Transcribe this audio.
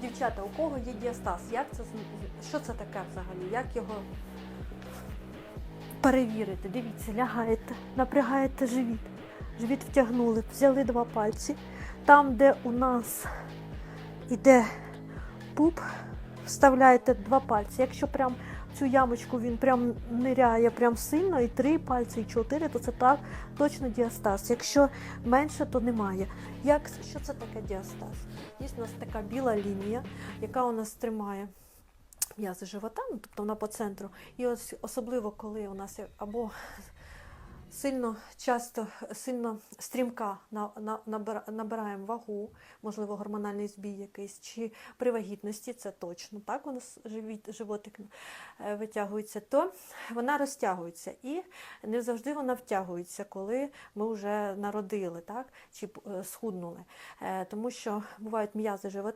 Дівчата, у кого є діастаз? Як це що це таке взагалі? Як його перевірити? Дивіться, лягаєте, напрягаєте живіт. Живіт втягнули, взяли два пальці. Там, де у нас іде пуп, вставляєте два пальці. Якщо прям цю ямочку він прям ниряє прям сильно, і три пальці, і чотири, то це так точно діастаз. Якщо менше, то немає. Як, що це таке діастаз? Є у нас така біла лінія, яка у нас тримає м'язи живота, ну, тобто вона по центру. І ось особливо, коли у нас або сильно часто сильно стрімка на, на, набираємо вагу, можливо, гормональний збій якийсь, чи при вагітності, це точно так, у нас животик е, витягується, то вона розтягується. І не завжди вона втягується, коли ми вже народили, так, чи е, схуднули. Е, Тому що бувають м'язи живота,